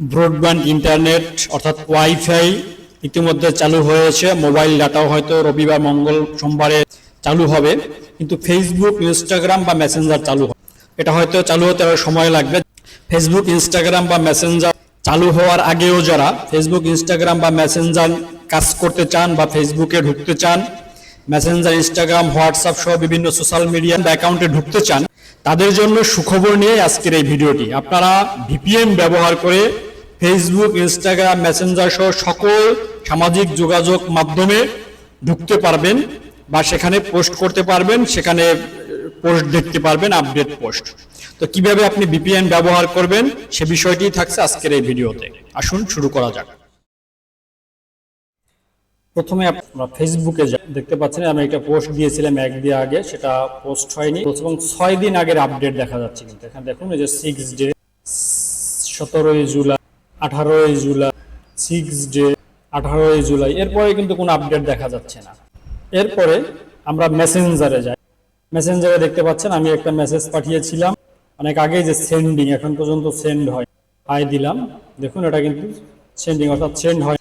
Broadband internet অর্থাৎ wifi ইতিমধ্যে চালু হয়েছে। মোবাইল ডাটাও হয়তো রবিবার, মঙ্গল সোমবারে চালু হবে। কিন্তু ফেসবুক ইনস্টাগ্রাম বা মেসেঞ্জার চালু হবে এটা হয়তো চালু হতে সময় লাগবে। ফেসবুক ইনস্টাগ্রাম বা মেসেঞ্জার চালু হওয়ার আগেও যারা ফেসবুক ইনস্টাগ্রাম বা মেসেঞ্জার কাজ করতে চান বা ফেসবুকে ঢুকতে চান মেসেঞ্জার ইনস্টাগ্রাম হোয়াটসঅ্যাপ সহ বিভিন্ন সোশ্যাল মিডিয়া অ্যাকাউন্টে ঢুকতে চান তাদের জন্য সুখবর নিয়ে আজকের এই ভিডিওটি। আপনারা ভিপিএম ব্যবহার করে ফেসবুক ইনস্টাগ্রাম মেসেঞ্জার সহ সকল সামাজিক যোগাযোগ মাধ্যমে ঢুকতে পারবেন বা সেখানে পোস্ট করতে পারবেন, সেখানে পোস্ট দেখতে পারবেন, আপডেট পোস্ট। তো কীভাবে আপনি ভিপিএন ব্যবহার করবেন সে বিষয়টি থাকছে আজকের এই ভিডিওতে। আসুন শুরু করা যাক। প্রথমে আপনারা ফেসবুকে দেখতে পাচ্ছেন, আমি একটা পোস্ট দিয়েছিলাম এক দিয়ে আগে, সেটা পোস্ট হয়নি। এবং ছয় দিন আগের আপডেট দেখা যাচ্ছে কিন্তু। এখানে দেখুন, এই যে সিক্স ডে সতেরোই জুলাই, আঠারোই জুলাই সিক্স ডে আঠারোই জুলাই, এরপরে কিন্তু কোনো আপডেট দেখা যাচ্ছে না। এরপরে আমরা মেসেঞ্জারে যাই। মেসেঞ্জারে দেখতে পাচ্ছেন, আমি একটা মেসেজ পাঠিয়েছিলাম। অনেক আগে যে সেন্ডিং এখন পর্যন্ত সেন্ড হয় হাই দিলাম। দেখুন, এটা কিন্তু সেন্ডিং অর্থাৎ সেন্ড হয়।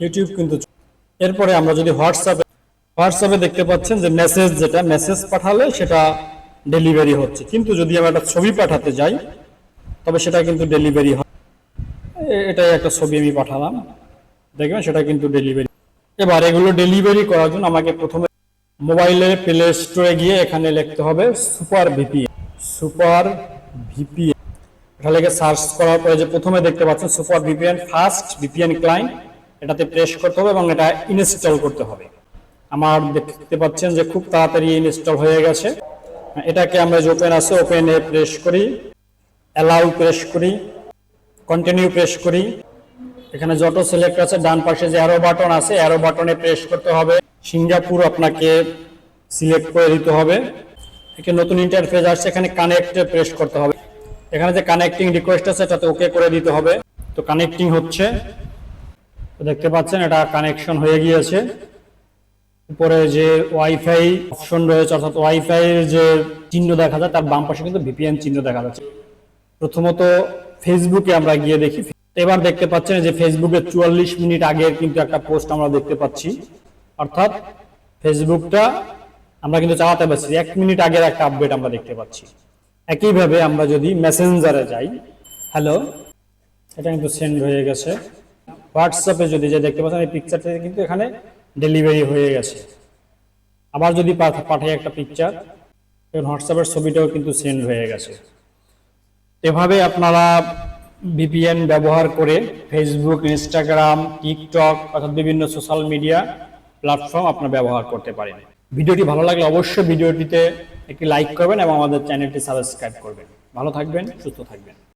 ইউটিউব কিন্তু এরপরে আমরা যদি হোয়াটসঅ্যাপে হোয়াটসঅ্যাপে দেখতে পাচ্ছেন যে মেসেজ যেটা মেসেজ পাঠালে সেটা ডেলিভারি হচ্ছে। কিন্তু যদি আমরা একটা ছবি পাঠাতে যাই, তবে সেটা কিন্তু ডেলিভারি হয়। এটাই একটা ছবি আমি পাঠালাম। দেখবেন সেটা কিন্তু ডেলিভারি এবার এগুলো ডেলিভারি করার জন্য আমাকে প্রথমে মোবাইলের প্লে স্টোরে গিয়ে এখানে লিখতে হবে সুপার ভিপিএন সুপার ভিপিএন এটা সার্চ করার পরে যে প্রথমে দেখতে পাচ্ছেন super VPN first VPN client এটাতে প্রেস করতে হবে এবং এটা ইনস্টল করতে হবে। আমার দেখতে পাচ্ছেন যে খুব তাড়াতাড়ি ইনস্টল হয়ে গেছে। এটাকে আমরা যে ওপেন আছে ওপেনে প্রেস করি অ্যালাউ প্রেস করি কন্টিনিউ প্রেস করি। এখানে যত সিলেক্ট আছে, ডান পাশে যে অ্যারো বাটন আছে অ্যারো বাটনে প্রেস করতে হবে। সিঙ্গাপুর আপনাকে সিলেক্ট করে দিতে হবে। এখানে নতুন ইন্টারফেস আসছে, এখানে কানেক্টে প্রেস করতে হবে। এখানে যে কানেক্টিং রিকোয়েস্ট আছে, এটাতে ওকে করে দিতে হবে। তো কানেক্টিং হচ্ছে। দেখতে পাচ্ছেন, এটা কানেকশন হয়ে গিয়েছে। উপরে যে ওয়াইফাই অপশন রয়েছে, অর্থাৎ ওয়াইফাই যে চিহ্ন দেখা যায়, তার বাম পাশে কিন্তু ভিপিএন চিহ্ন দেখা যাচ্ছে। প্রথমত ফেসবুকে আমরা গিয়ে দেখি। এবার দেখতে পাচ্ছেন যে ফেসবুকে চুয়াল্লিশ মিনিট আগের কিন্তু একটা পোস্ট আমরা দেখতে পাচ্ছি। অর্থাৎ ফেসবুকটা আমরা কিন্তু চালাতে পারছি, এক মিনিট আগের একটা আপডেট আমরা দেখতে পাচ্ছি। একইভাবে আমরা যদি মেসেঞ্জারে যাই হ্যালো এটা কিন্তু সেন্ড হয়ে গেছে। হোয়াটসঅ্যাপে যদি যে দেখতে পাচ্ছেন, এই পিকচারটা কিন্তু এখানে ডেলিভারি হয়ে গেছে। আবার যদি পাঠ- পাঠাই একটা পিকচার এখন হোয়াটসঅ্যাপের ছবিটাও কিন্তু সেন্ড হয়ে গেছে। এভাবে আপনারা ভিপিএন ব্যবহার করে ফেসবুক ইনস্টাগ্রাম টিকটক অর্থাৎ বিভিন্ন সোশ্যাল মিডিয়া প্ল্যাটফর্ম আপনারা ব্যবহার করতে পারেন। ভিডিওটি ভালো লাগলে অবশ্যই ভিডিওটিতে একটি লাইক করবেন এবং আমাদের চ্যানেলটি সাবস্ক্রাইব করবেন। ভালো থাকবেন, সুস্থ থাকবেন।